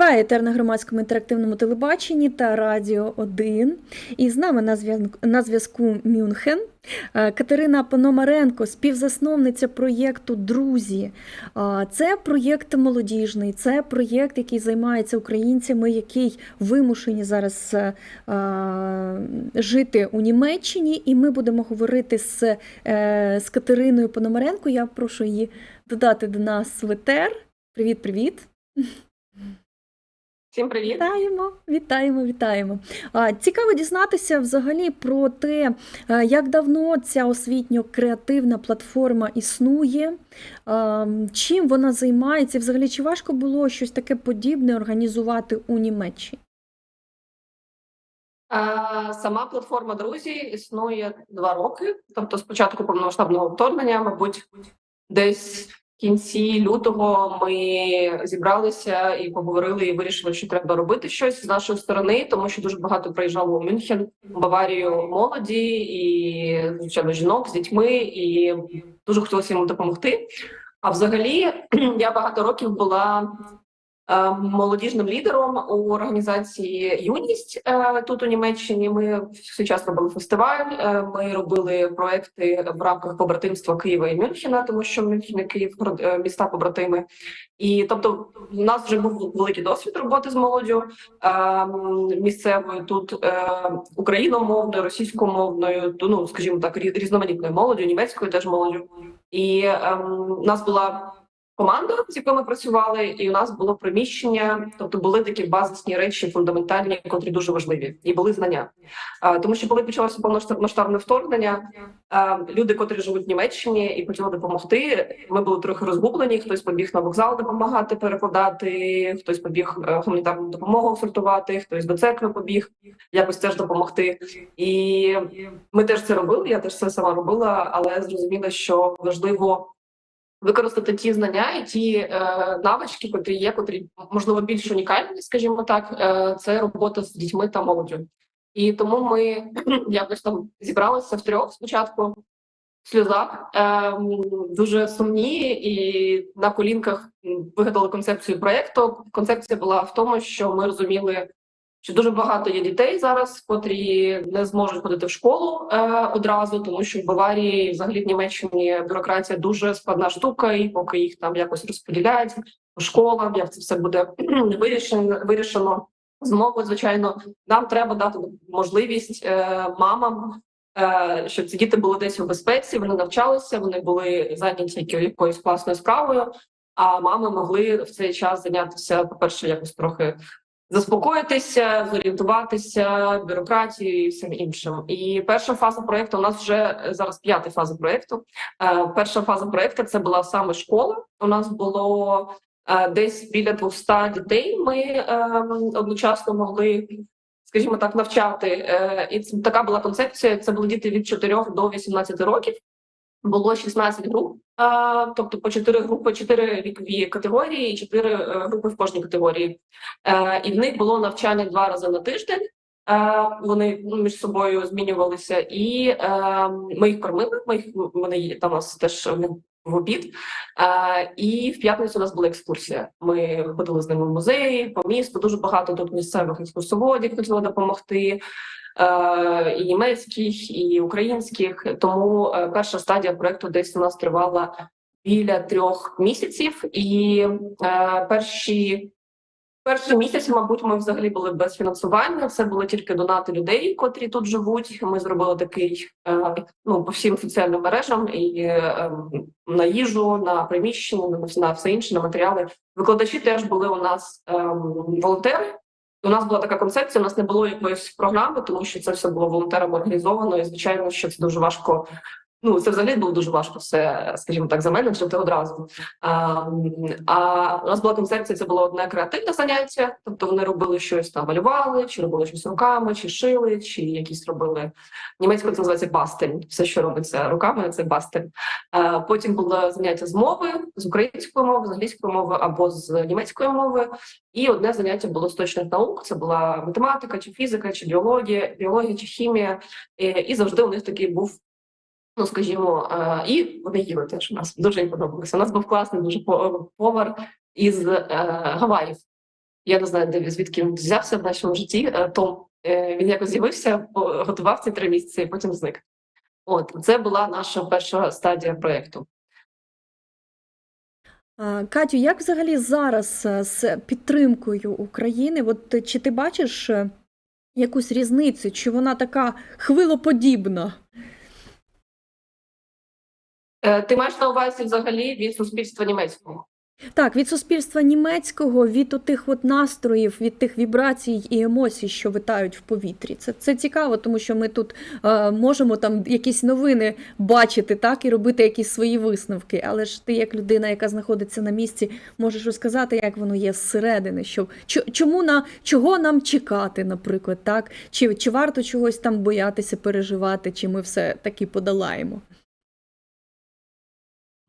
Триває етер на громадському інтерактивному телебаченні та Радіо 1. І з нами на зв'язку- на зв'язку Мюнхен. Е, Катерина Пономаренко, співзасновниця проєкту Друзі. Це проєкт молодіжний, це проєкт, який займається українцями, який вимушені зараз е, жити у Німеччині. І ми будемо говорити з, е, з Катериною Пономаренко. Я прошу її додати до нас в етер. Привіт, привіт. Всім привіт. Вітаємо, вітаємо, вітаємо. Цікаво дізнатися взагалі про те, е, як давно ця освітньо-креативна платформа існує, чим вона займається, взагалі чи важко було щось таке подібне організувати у Німеччині? Сама платформа друзі існує два роки. Тобто, з початку повномасштабного вторгнення, мабуть, десь кінці лютого ми зібралися і поговорили, і вирішили, що треба робити щось з нашої сторони, тому що дуже багато приїжджало у Мюнхен, Баварію молоді і звичайно жінок з дітьми, і дуже хотілося їм допомогти. А взагалі, я багато років була молодіжним лідером у організації Юність е, тут у Німеччині. Ми всі час робили фестиваль. е, Ми робили проекти в рамках побратимства Києва і Мюнхена, тому що Мюнхен і Київ е, міста побратими. І тобто, у нас вже був великий досвід роботи з молоддю е, місцевою тут е, україномовною, російськомовною, ну скажімо так, рі- різноманітною молоддю, німецькою теж молоддю. І ем, у нас була команда, з якою ми працювали, і у нас було приміщення, тобто були такі базисні речі, фундаментальні, котрі дуже важливі, і були знання. Тому що коли почалося повномасштабне вторгнення, люди, котрі живуть в Німеччині і хотіли допомогти, ми були трохи розгублені. Хтось побіг на вокзал допомагати перекладати, хтось побіг е, гуманітарну допомогу сортувати, хтось до церкви побіг якось теж допомогти. І ми теж це робили. Я теж це сама робила, але зрозуміла, що важливо використати ті знання і ті е, навички, котрі є, котрі можливо більш унікальні, скажімо так, е, це робота з дітьми та молоддю. І тому ми якось там зібралися в трьох спочатку в сльозах, е, дуже сумні, і на колінках вигадали концепцію проєкту. Концепція була в тому, що ми розуміли, що дуже багато є дітей зараз, котрі не зможуть ходити в школу е, одразу, тому що в Баварії, взагалі в Німеччині, бюрократія дуже складна штука, і поки їх там якось розподіляють по школам, як це все буде вирішено, вирішено знову. Звичайно, нам треба дати можливість е, мамам. е, Щоб ці діти були десь у безпеці, вони навчалися, вони були зайняті якоюсь класною справою. А мами могли в цей час зайнятися, по-перше, якось трохи заспокоїтися, зорієнтуватися, бюрократією і всім іншим. І перша фаза проекту у нас вже е, зараз п'ята фаза проекту. Е, Перша фаза проекту це була саме школа. У нас було е, десь біля 200 дітей. Ми одночасно могли. Скажімо так, навчати, і це така була концепція. Це були діти від 4 до 18 років. Було 16 груп, тобто по чотири групи, чотири вікові категорії, 4 е, групи в кожній категорії. Е, і в них було навчання два рази на тиждень. Е, вони ну, між собою змінювалися, і е, ми їх кормили. Ми їх вони там у нас теж в обід. А, і в п'ятницю у нас була екскурсія. Ми ходили з ними в музеї, по місту. Дуже багато тут місцевих екскурсоводів хотіли допомогти. Е, і німецьких, і українських. Тому е, перша стадія проекту десь у нас тривала біля трьох місяців, і е, перші. Перші місяці, мабуть, ми взагалі були без фінансування. Це були тільки донати людей, котрі тут живуть. Ми зробили такий е, ну по всім соціальним мережам і е, на їжу, на приміщення, на, все інше, на матеріали. Викладачі теж були у нас е, волонтери. У нас була така концепція. У нас не було якоїсь програми, тому що це все було волонтерами організовано. І звичайно, що це дуже важко. Ну, це взагалі було дуже важко все, скажімо так, заменеджити одразу. А, а у нас була концепція, це було одне креативне заняття, тобто вони робили щось там, малювали, чи робили щось руками, чи шили, чи якісь робили німецькою це називається бастель. Все, що робиться руками, це бастель. А, потім було заняття з мови, з української мови, з англійської мови або з німецької мови. І одне заняття було з точних наук. Це була математика, чи фізика, чи біологія, біологія, чи хімія. І, і завжди у них такий був Ну, скажімо, е, і вони їли теж у нас дуже їм подобалося. У нас був класний дуже по- повар із е, Гаваїв. Я не знаю, де звідки він взявся в нашому житті. е, Том він якось з'явився, готував ці три місяці, і потім зник. От це була наша перша стадія проєкту. Катю, як взагалі зараз з підтримкою України? От чи ти бачиш якусь різницю? Чи вона така хвилоподібна? Е, Ти маєш на увазі взагалі від суспільства німецького? Так, від суспільства німецького, від отих от настроїв, від тих вібрацій і емоцій, що витають в повітрі. Це, це цікаво, тому що ми тут е, можемо там якісь новини бачити, так, і робити якісь свої висновки. Але ж ти, як людина, яка знаходиться на місці, можеш розказати, як воно є зсередини, що чому на чого нам чекати, наприклад, так? Чи, чи варто чогось там боятися, переживати, чи ми все таки подолаємо?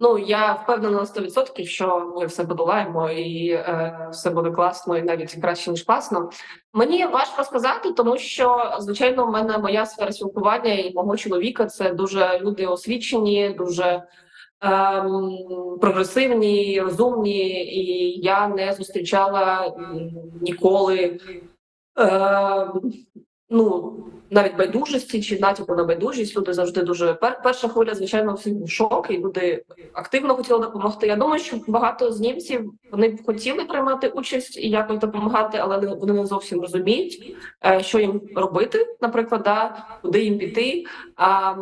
Ну я впевнена на 100%, що ми все подолаємо і е, все буде класно, і навіть краще ніж класно. Мені важко сказати, тому що звичайно, в мене моя сфера спілкування і мого чоловіка це дуже люди освічені, дуже ем, прогресивні, розумні, і я не зустрічала ніколи. Ем, Ну, навіть байдужості чи натяку на байдужість люди завжди дуже пер, перша хвиля, звичайно, всіх був шок, і люди активно хотіли допомогти. Я думаю, що багато з німців вони б хотіли приймати участь і якось допомагати, але вони не зовсім розуміють, е, що їм робити, наприклад, да, куди їм піти. А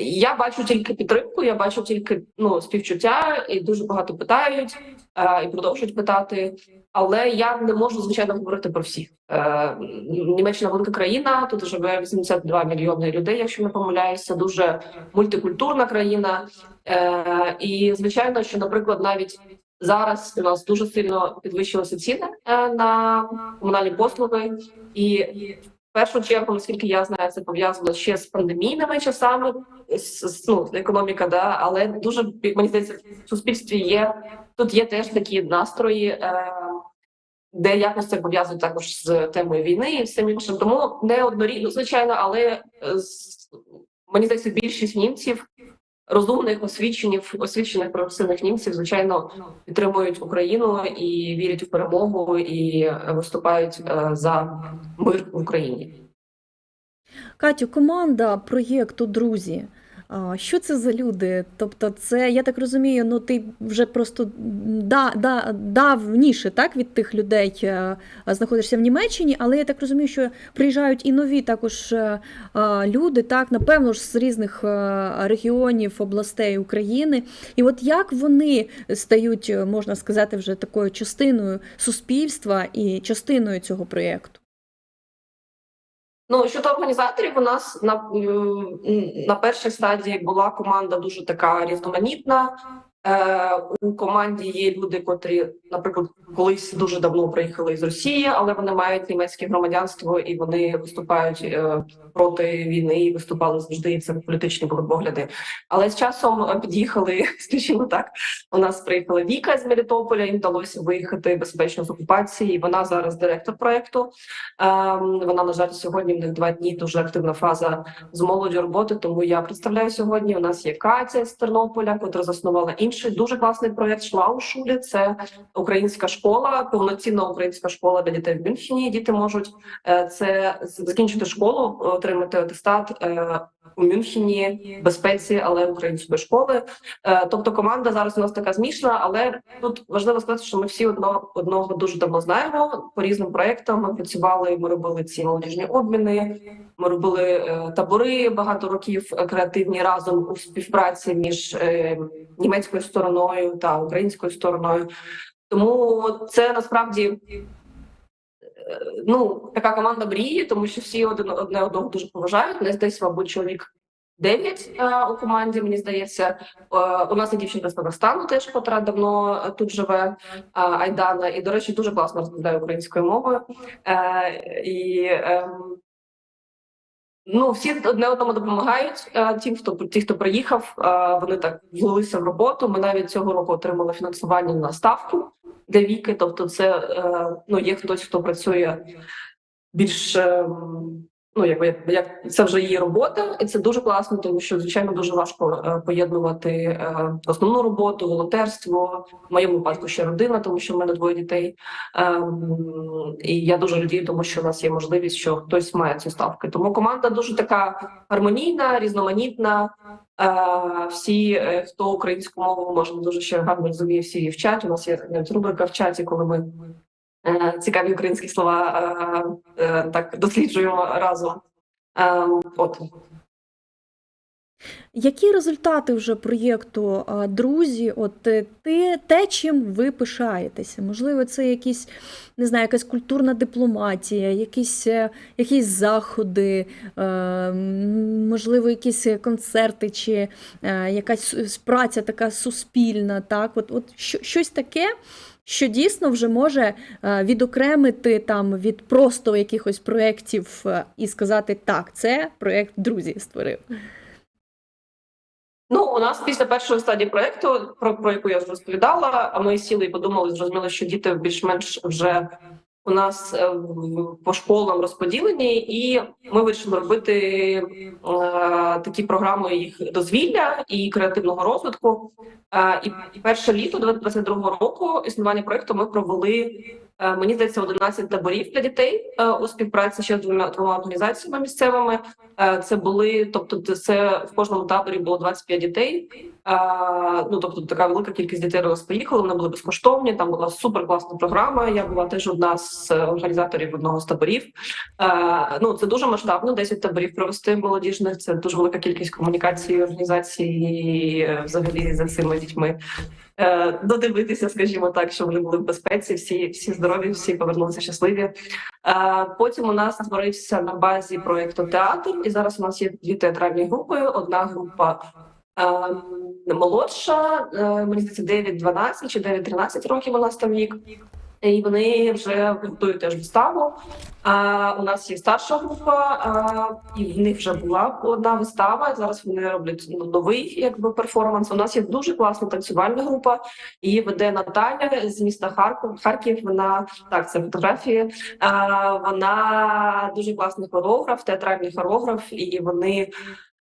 я бачу тільки підтримку, я бачу тільки ну співчуття, і дуже багато питають і продовжують питати. Але я не можу звичайно говорити про всіх. Е, Німеччина велика країна. Тут живе 82 мільйони людей, якщо не помиляюся. Дуже мультикультурна країна. Е, і звичайно, що, наприклад, навіть зараз у нас дуже сильно підвищилися ціни е, на комунальні послуги, і першу чергу, наскільки я знаю, це пов'язано ще з пандемійними часами. з- Ну, економіка, да, але дуже мені здається, в суспільстві є тут є теж такі настрої. Е, де якось це пов'язують також з темою війни і всім іншим. Тому не однорідно, звичайно, але е, з- мені здається, більшість німців, розумних, освічених, освічених професійних німців, звичайно, підтримують Україну і вірять в перемогу і виступають е, за мир в Україні. Катю, команда проєкту Друзі. Що це за люди? Тобто, це, я так розумію, ну ти вже просто да, да, давніше так, від тих людей е, знаходишся в Німеччині, але я так розумію, що приїжджають і нові також е, люди, так, напевно ж, з різних е, регіонів, областей України. І от як вони стають, можна сказати, вже такою частиною суспільства і частиною цього проєкту? Ну щодо організаторів, у нас на, на першій стадії була команда дуже така різноманітна. Е, у команді є люди, котрі, наприклад, колись дуже давно приїхали з Росії, але вони мають німецьке громадянство і вони виступають е, проти війни і виступали завжди. І це політичні були погляди. Але з часом під'їхали, скажімо так. У нас приїхала Віка з Мелітополя. Їм вдалося виїхати безпечно з окупації. і Вона зараз директор проекту. Ем, Вона на жаль сьогодні в них два дні дуже активна фаза з молоддю роботи. Тому я представляю сьогодні. У нас є Катя з Тернополя, котра заснувала інший дуже класний проект Шлаушулі. Це українська школа, повноцінна українська школа для дітей в Мюнхені. Діти можуть е, це закінчити школу, отримати атестат. е, У Мюнхені безпеці, але української школи. Е, Тобто команда зараз у нас така змішана, але тут важливо сказати, що ми всі одного одного дуже давно знаємо по різним проектам. Ми працювали, ми робили ці молодіжні обміни. Ми робили е, табори багато років е, креативні разом у співпраці між е, німецькою стороною та українською стороною. Тому це насправді е, ну така команда мрії, тому що всі один одне одного дуже поважають. Не десь, мабуть, чоловік. Дев'ять е, у команді, мені здається, Е, у нас є дівчинка з Казахстану, теж котра давно тут живе Айдана, і до речі, дуже класно розмовляє українською мовою. І ем, ну всі одне одному допомагають. Е, ті, хто ті, хто приїхав, е, вони так влилися в роботу. Ми навіть цього року отримали фінансування на ставку для віки. Тобто, це е, ну є хтось, хто працює більш ем, Ну, як, як це вже її робота, і це дуже класно, тому що звичайно дуже важко е, поєднувати е, основну роботу, волонтерство. В моєму випадку ще родина, тому що в мене двоє дітей. Ем, і я дуже радію, тому що у нас є можливість, що хтось має ці ставки. Тому команда дуже така гармонійна, різноманітна. Е, всі, хто українську мову може дуже ще гарно розуміє, всі її вчать. У нас є рубрика в чаті, коли ми цікаві українські слова е, е, так досліджуємо разом. Е, от Які результати вже проєкту друзі? От е, ти те, чим ви пишаєтеся? Можливо, це якісь не знаю, якась культурна дипломатія, якісь, е, якісь заходи, е, можливо, якісь концерти чи якась праця така суспільна, так? От, от щось таке. Що дійсно вже може відокремити там від просто якихось проєктів і сказати так, це проєкт друзі створив. Ну, у нас після першої стадії проекту, про, про яку я вже розповідала, ми сіли і подумали, зрозуміли, що діти більш-менш вже у нас е, по школам розподілені, і ми вирішили робити е, такі програми їх дозвілля і креативного розвитку. Е, і, і перше літо 2022 року існування проекту ми провели. Е, Мені здається, 11 таборів для дітей е, у співпраці ще з двома двома організаціями місцевими. Е, Це були, тобто, це в кожному таборі було 25 дітей. Ну тобто, така велика кількість дітей до нас поїхали. Вони були безкоштовні. Там була супер класна програма. Я була теж одна з організаторів одного з таборів. Ну це дуже масштабно. 10 таборів провести молодіжних. Це дуже велика кількість комунікації, організації взагалі за цими дітьми. Е, Додивитися, скажімо так, щоб вони були в безпеці, всі, всі здорові, всі повернулися щасливі. Е, Потім у нас створився на базі проєкту театр, і зараз у нас є дві театральні групи. Одна група е, молодша, е, мені здається, 9-12 чи 9-13 років у нас там вік. І вони вже готують теж виставу. А у нас є старша група, а, і в них вже була одна вистава. Зараз вони роблять новий якби перформанс. У нас є дуже класна танцювальна група. Її веде Наталя з міста Харків. Харків. Вона так, це фотографії. А, вона дуже класний хореограф, театральний хореограф, і вони.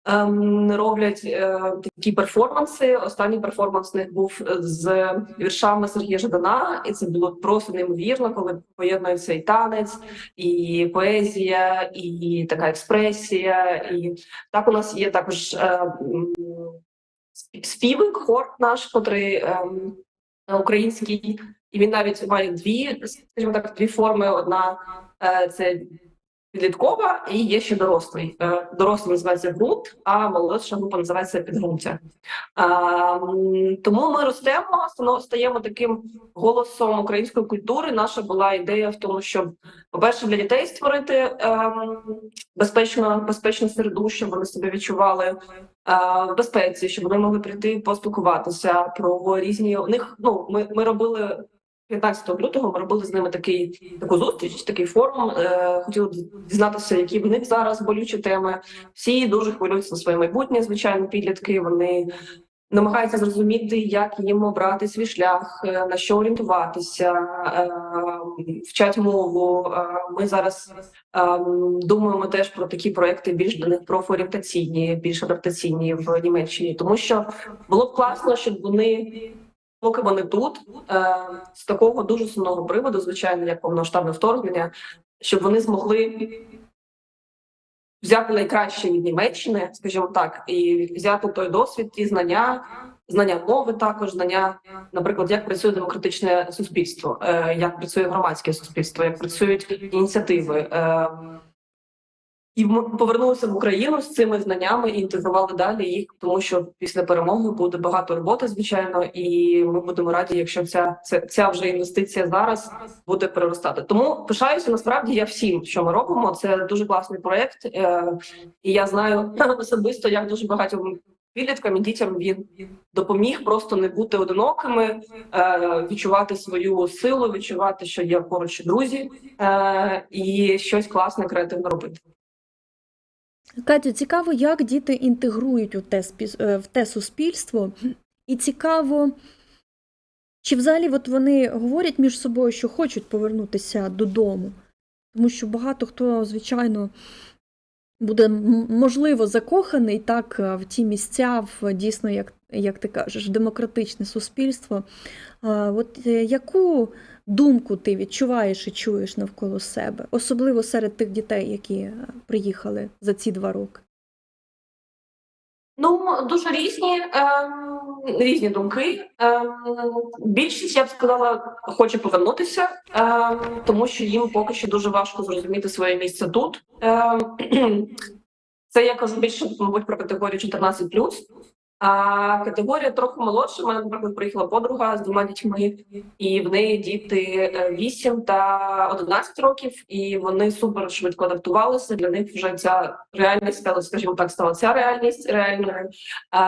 Ем, Роблять е, такі перформанси. Останній перформанс у них був з віршами Сергія Жадана, і це було просто неймовірно, коли поєднується і танець, і поезія, і така експресія. І так у нас є також е, співик, хор наш, котрий ем, український, і він навіть має дві, скажімо так, дві форми. Одна е, це підліткова, і є ще дорослий. Е, Дорослий називається ґрунт, а молодша група називається підґрунтя. Тому ми ростемо, стаємо таким голосом української культури. Наша була ідея в тому, щоб, по-перше, для дітей створити ем, безпечну, безпечну середу, щоб вони себе відчували е, в безпеці, щоб вони могли прийти поспілкуватися про різні. У них ну ми, ми робили. 15 лютого ми робили з ними такий таку зустріч, такий форум. Е, хотіли дізнатися, які в них зараз болючі теми. Всі дуже хвилюються за своє майбутнє. Звичайно, підлітки. Вони намагаються зрозуміти, як їм обрати свій шлях, е, на що орієнтуватися, е, вчать мову. Е, Ми зараз е, думаємо теж про такі проекти більш для них профорієнтаційні, більш адаптаційні в Німеччині, тому що було б класно, щоб вони. Поки вони тут е, з такого дуже сумного приводу, звичайно, як повномасштабне вторгнення, щоб вони змогли взяти найкраще від Німеччини, скажімо так, і взяти той досвід, ті знання, знання мови, також знання, наприклад, як працює демократичне суспільство, е, як працює громадське суспільство, як працюють ініціативи. І повернулися в Україну з цими знаннями і інтегрували далі їх, тому що після перемоги буде багато роботи, звичайно, і ми будемо раді, якщо ця ця, ця вже інвестиція зараз буде переростати. Тому пишаюся насправді я всім, що ми робимо. Це дуже класний проект, е, і я знаю особисто, як дуже багатьом підліткам і дітям він допоміг просто не бути одинокими, е, відчувати свою силу, відчувати, що є поруч друзі, е, і щось класне креативно робити. Катю, цікаво, як діти інтегрують у те, е, в те суспільство, і цікаво, чи взагалі от вони говорять між собою, що хочуть повернутися додому. Тому що багато хто, звичайно, буде можливо закоханий так е, в ті місця, в дійсно, як, як ти кажеш, демократичне суспільство. От е, яку думку ти відчуваєш і чуєш навколо себе, особливо серед тих дітей, які е, приїхали за ці два роки? Ну, дуже різні, ем, різні думки. Ем, більшість, я б сказала, хоче повернутися, ем, тому що їм поки що дуже важко зрозуміти своє місце тут. Ем, це я кажу більше, мабуть, про категорію 14+. А категорія трохи молодша. У мене, наприклад, приїхала подруга з двома дітьми, і в неї діти е, 8 та 11 років, і вони супер швидко адаптувалися. Для них вже ця реальність стала, скажімо так, стала ця реальність реальною. А,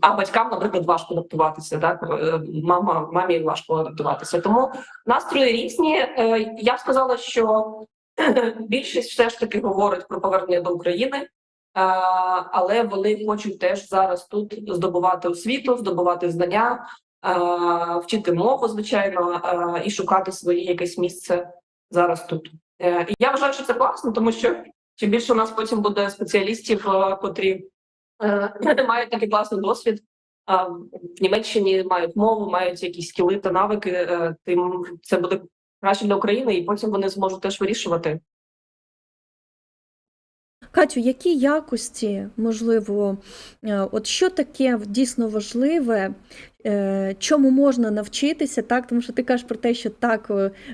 а батькам, наприклад, важко адаптуватися. Так Е, мама мамі важко адаптуватися. Тому настрої різні. Е, Я б сказала, що більшість все ж таки говорить про повернення до України. Але вони хочуть теж зараз тут здобувати освіту, здобувати знання, вчити мову, звичайно, і шукати своє якесь місце зараз тут. Е, І я вважаю, що це класно, тому що чим більше у нас потім буде спеціалістів, е, котрі е, мають такий класний досвід. В Німеччині мають мову, мають якісь скіли та навики, тим це буде краще для України, і потім вони зможуть теж вирішувати, Катю, які якості, можливо, е, от що таке дійсно важливе, чому можна навчитися, так? Тому що ти кажеш про те, що так,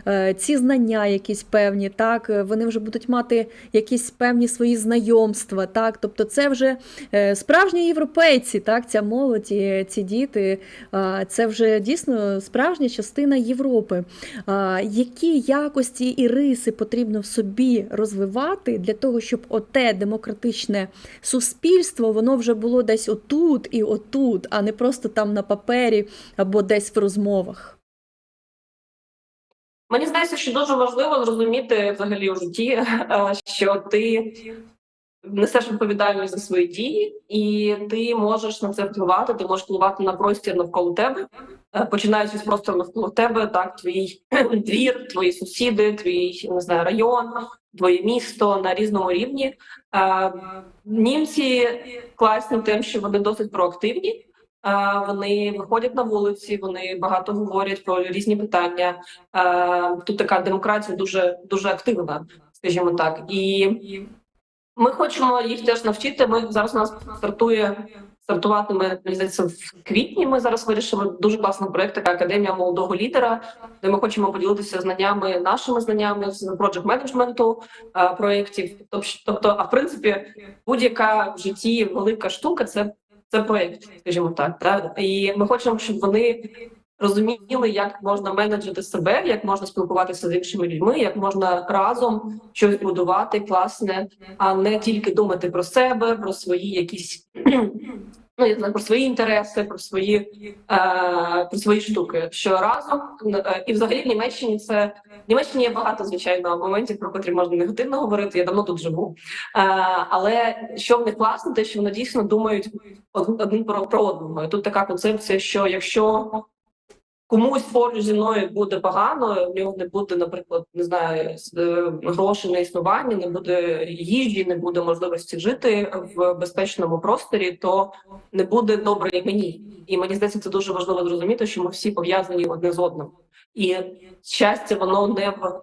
е, ці знання якісь певні, так, е, вони вже будуть мати якісь певні свої знайомства, так, тобто це вже е, справжні європейці, так, ця молодь, ці діти, це вже дійсно справжня частина Європи. Які якості і риси потрібно в собі розвивати для того, щоб оте демократичне суспільство воно вже було десь отут і отут, а не просто там на папері або десь в розмовах? Мені здається, що дуже важливо зрозуміти взагалі у житті, е, що ти несеш відповідальність за свої дії, і ти можеш на це впливати. Ти можеш впливати на простір навколо тебе, е, починаючи з простору навколо тебе, так твій двір, твої сусіди, твій не знаю район, твоє місто на різному рівні. Е, Німці класні тим, що вони досить проактивні. Вони виходять на вулиці, вони багато говорять про різні питання. Тут така демократія дуже дуже активна, скажімо так. І ми хочемо їх теж навчити. Ми зараз у нас стартує стартуватиме здається в квітні. Ми зараз вирішили дуже класний проект, така академія молодого лідера, де ми хочемо поділитися знаннями, нашими знаннями з project менеджменту проєктів. Тобто, а в принципі, будь-яка в житті велика штука це, це проєкт, скажімо так. Та? І ми хочемо, щоб вони розуміли, як можна менеджити себе, як можна спілкуватися з іншими людьми, як можна разом щось будувати класне, а не тільки думати про себе, про свої якісь. Ну, я знаю про свої інтереси, про свої е, про свої штуки. Що разом е, і взагалі в Німеччині це в Німеччині є багато звичайно моментів, про котрі можна негативно говорити. Я давно тут живу. Е, але що в них класно, те, що вони дійсно думають од- один про, про одного. І тут така концепція, що якщо комусь поруч зі мною буде погано, в нього не буде, наприклад, не знаю, е, грошей на існування, не буде їжі, не буде можливості жити в безпечному просторі, то не буде добре і мені. І мені здається, це дуже важливо зрозуміти, що ми всі пов'язані одне з одним. І щастя, воно не в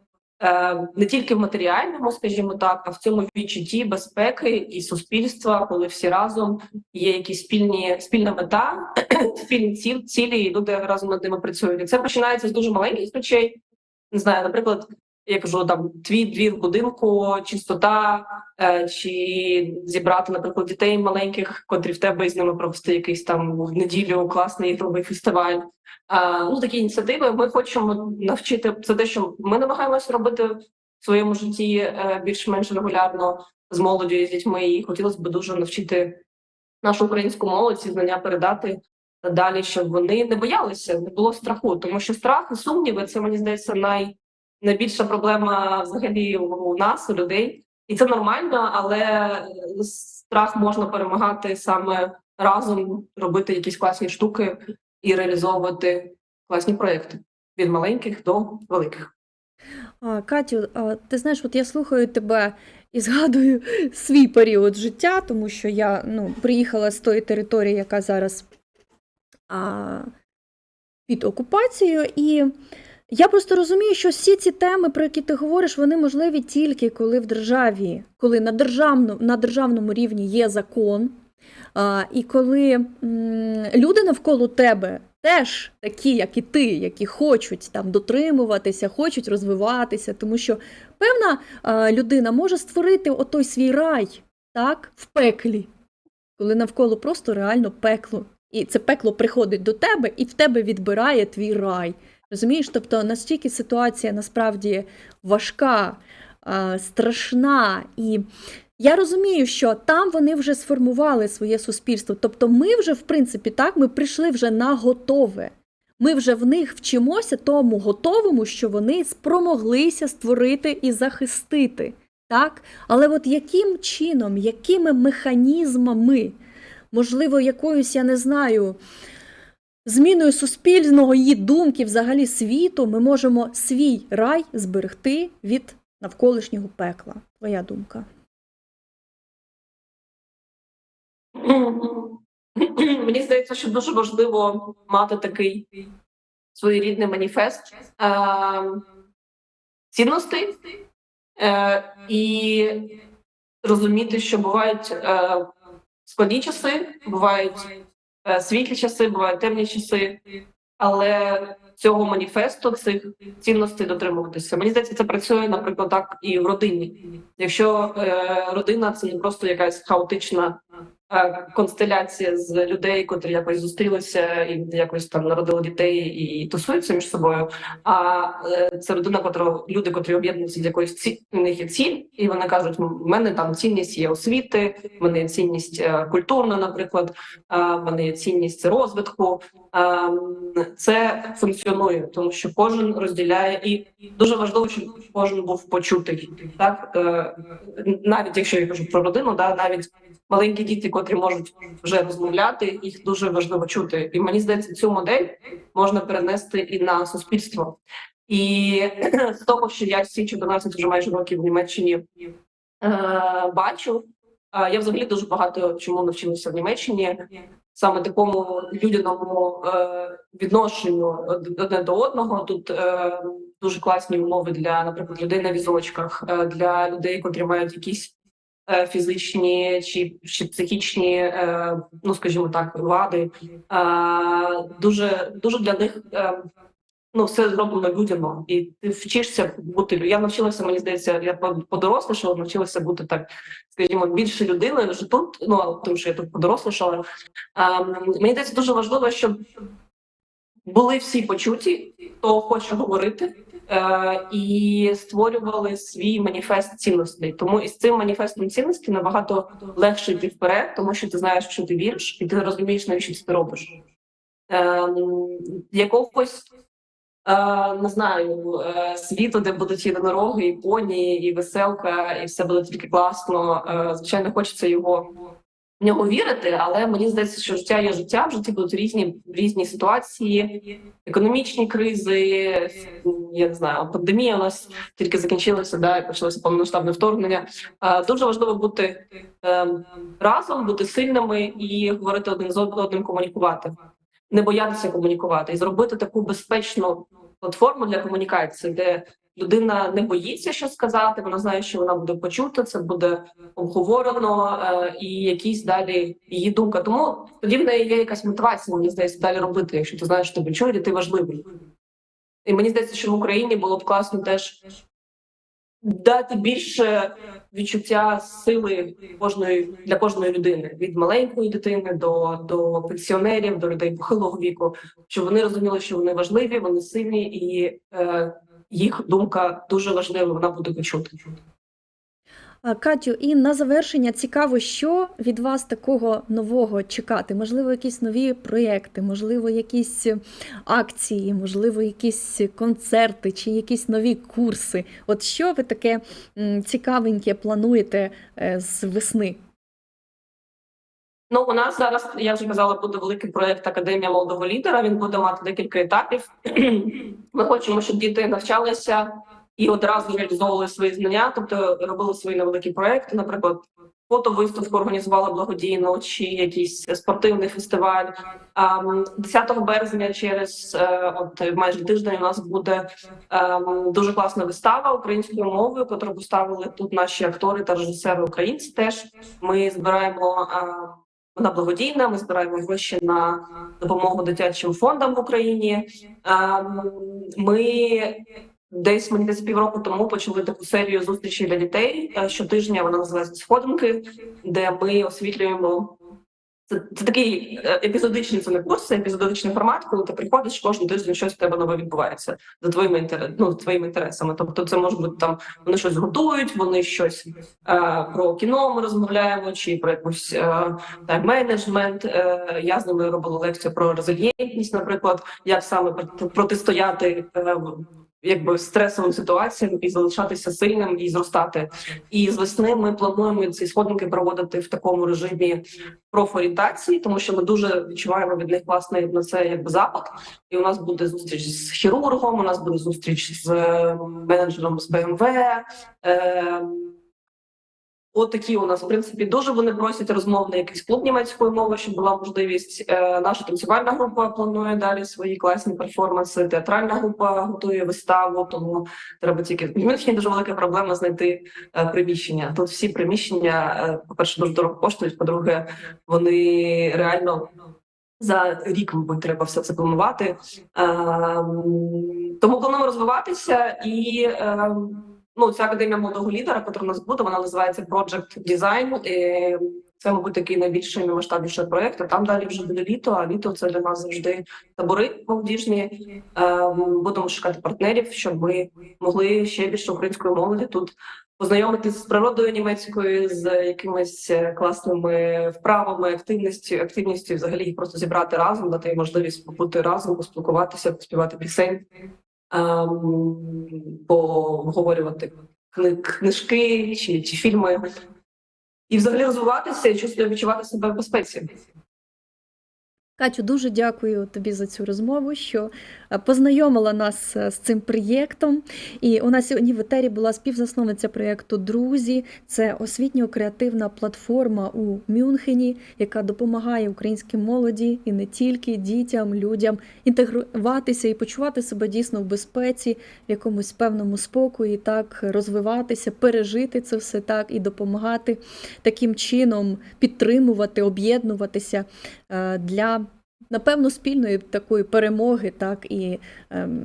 не тільки в матеріальному, скажімо так, а в цьому відчутті безпеки і суспільства, коли всі разом є якісь спільні спільна мета, спільні ціл, цілі, і люди разом над ними працюють. Це починається з дуже маленьких речей. Не знаю, наприклад, я кажу, там твій двір будинку, чистота, е, чи зібрати, наприклад, дітей маленьких, котрі в тебе з ними провести якийсь там в неділю класний ігровий фестиваль. А, ну такі ініціативи. Ми хочемо навчити це те, що ми намагаємося робити в своєму житті е, більш-менш регулярно з молоддю і з дітьми. І хотілося б дуже навчити нашу українську молодь ці знання передати далі, щоб вони не боялися, не було страху, тому що страх і сумніви це мені здається най, найбільша проблема взагалі у, нас, у людей, і це нормально, але страх можна перемагати саме разом, робити якісь класні штуки і реалізовувати класні проекти від маленьких до великих. А, Катю, а, ти знаєш, от я слухаю тебе і згадую свій період життя, тому що я ну, приїхала з тої території, яка зараз а, під окупацією, і я просто розумію, що всі ці теми, про які ти говориш, вони можливі тільки коли в державі, коли на, державну, на державному рівні є закон, а, і коли м, люди навколо тебе теж такі, як і ти, які хочуть там дотримуватися, хочуть розвиватися, тому що певна а, людина може створити отой свій рай так, в пеклі, коли навколо просто реально пекло. І це пекло приходить до тебе і в тебе відбирає твій рай. Розумієш? Тобто настільки ситуація насправді важка, страшна. І я розумію, що там вони вже сформували своє суспільство. Тобто, ми вже, в принципі, так, ми прийшли вже на готове. Ми вже в них вчимося тому готовому, що вони спромоглися створити і захистити. Так? Але от яким чином, якими механізмами, можливо, якоюсь, я не знаю, зміною суспільного її думки, взагалі світу, ми можемо свій рай зберегти від навколишнього пекла. Твоя думка. Мені здається, що дуже важливо мати такий своєрідний маніфест е, цінностей і розуміти, що бувають е, складні часи, бувають світлі часи, бувають темні часи, але цього маніфесту, цих цінностей дотримуватися. Мені здається, це працює, наприклад, так і в родині. Якщо е, родина це не просто якась хаотична е, констеляція з людей, котрі якось зустрілися і якось там народили дітей і тусуються між собою. А е, це родина, котра люди, котрі об'єднуються з якоюсь ці у них є ціль, і вони кажуть: в мене там цінність є освіти, в мене є цінність е, культурна, наприклад, в мене є цінність розвитку. Це функціонує, тому що кожен розділяє, і дуже важливо, щоб кожен був почутий. Так Е, навіть якщо я кажу про родину, да навіть маленькі діти, котрі можуть вже розмовляти, їх дуже важливо чути. І мені здається, цю модель можна перенести і на суспільство. І з того, що я всі 14 вже майже років в Німеччині е, бачу. е, Я взагалі дуже багато чому навчилася в Німеччині, саме такому людяному е, відношенню одне до одного. Тут дуже класні умови для, наприклад, людей на візочках, для людей, котрі мають якісь фізичні чи, чи психічні, е, ну скажімо так, вади. Е, дуже дуже для них. Е, Ну, все зроблено людяно, і ти вчишся бути. Я навчилася, мені здається, я по- подорослішала, навчилася бути так, скажімо, більше людиною вже тут. Ну тому що я тут подорослішала. А, мені здається, дуже важливо, щоб були всі почуті, хто хоче говорити, е, і створювали свій маніфест цінностей. Тому із цим маніфестом цінностей набагато легше йти вперед, тому що ти знаєш, що ти віриш, і ти розумієш, навіщо ти робиш. Е, якогось е, не знаю е, світу, де будуть єдинороги, і поні, і веселка, і все буде тільки класно. Е, звичайно, хочеться його в нього вірити, але мені здається, що життя є життя, в житті будуть різні різні ситуації, економічні кризи. Я не знаю, пандемія у нас тільки закінчилася, да, і почалося повномасштабне вторгнення. Дуже важливо бути е, разом, бути сильними і говорити один з одним, комунікувати, не боятися комунікувати і зробити таку безпечну платформу для комунікації, де людина не боїться що сказати, вона знає, що вона буде почута, це буде обговорено е, і якісь далі її думка. Тому тоді в неї є якась мотивація, мені здається, далі робити, якщо ти знаєш, що чують, і ти важливий. І мені здається, що в Україні було б класно теж дати більше відчуття сили кожної для кожної людини від маленької дитини до, до пенсіонерів, до людей похилого віку, щоб вони розуміли, що вони важливі, вони сильні, і е, їх думка дуже важлива. Вона буде почута. Катю, і на завершення цікаво, що від вас такого нового чекати? Можливо, якісь нові проєкти, можливо, якісь акції, можливо, якісь концерти чи якісь нові курси. От що ви таке цікавеньке плануєте е, з весни? Ну, у нас зараз, я вже казала, буде великий проект Академія молодого лідера. Він буде мати декілька етапів. Ми хочемо, щоб діти навчалися і одразу реалізовували свої знання, тобто робили свої невеликі проекти, наприклад. Фотовиставку організували благодійно чи якийсь спортивний фестиваль. А, м, 10 березня, через е, от майже тиждень, у нас буде ем, дуже класна вистава українською мовою, яку поставили тут наші актори та режисери українці. Теж ми збираємо е, вона благодійна. Ми збираємо гроші на допомогу дитячим фондам в Україні. Ем, Ми десь мені десь півроку тому почали таку серію зустрічей для дітей. Е, Щотижня вона називається сходинки, де ми освітлюємо. Це, це такий е, епізодичний це не курс, це епізодичний формат, коли ти приходиш кожен тиждень щось в тебе нове відбувається за твоїми інтерес, ну, твоїми інтересами. Тобто, це може бути там вони щось готують, вони щось е, про кіно ми розмовляємо, чи про якусь е, тайм-менеджмент. Е, я з ними робила лекцію про резильєнтність, наприклад, як саме протистояти. Е, Якби стресовим ситуаціям і залишатися сильним і зростати. І з весни ми плануємо ці сходинки проводити в такому режимі профорієнтації, тому що ми дуже відчуваємо від них власне на це якби запит. І у нас буде зустріч з хірургом. У нас буде зустріч з е, менеджером з БМВ. Е, От такі у нас в принципі дуже вони просять розмовний якийсь клуб німецької мови, щоб була можливість. Е, наша танцювальна група планує далі свої класні перформанси. Театральна група готує виставу, тому треба тільки в Мюнхені дуже велика проблема знайти е, приміщення. Тут всі приміщення, е, по-перше, дуже дорого коштують. По-друге, вони реально за рік, мабуть, треба все це планувати. Ем, Тому плануємо розвиватися і. Ну, ця академія молодого лідера, яка у нас буде, вона називається Project Design. І це, мабуть, такий найбільший наймасштабніший проєкт. Там далі вже буде літо. А літо це для нас завжди табори молодіжні. Ем, Будемо шукати партнерів, щоб ми могли ще більше української молоді тут познайомитися з природою німецькою, з якимись е, класними вправами, активністю, активністю, взагалі їх просто зібрати разом, дати можливість побути разом, поспілкуватися, поспівати пісень, поговорювати кни- книжки чи, чи фільми. І взагалі розвиватися і відчувати себе в безпеці. Катю, дуже дякую тобі за цю розмову, що е, познайомила нас е, з цим проєктом. І у нас сьогодні в етері була співзасновниця проєкту Друзі. Це освітньо-креативна платформа у Мюнхені, яка допомагає українській молоді і не тільки дітям, людям інтегруватися і почувати себе дійсно в безпеці, в якомусь певному спокої, так розвиватися, пережити це все так і допомагати таким чином підтримувати, об'єднуватися е, для напевно спільної такої перемоги, так і ем,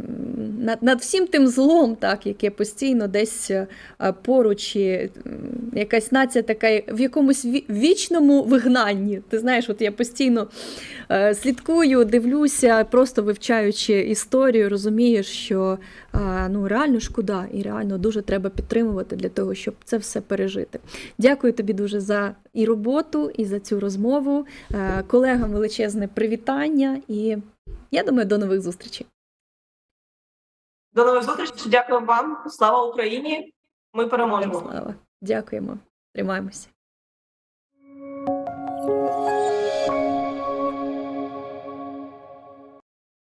над, над всім тим злом, так, яке постійно десь е, поруч, і, якась нація така в якомусь вічному вигнанні. Ти знаєш, от я постійно е, слідкую, дивлюся, просто вивчаючи історію, розумієш, що ну, реально шкода і реально дуже треба підтримувати для того, щоб це все пережити. Дякую тобі дуже за і роботу, і за цю розмову. Е, Колегам величезне привітання, і я думаю, до нових зустрічей. До нових зустрічей. Дякую вам. Слава Україні! Ми переможемо. Слава. Дякуємо. Тримаємося.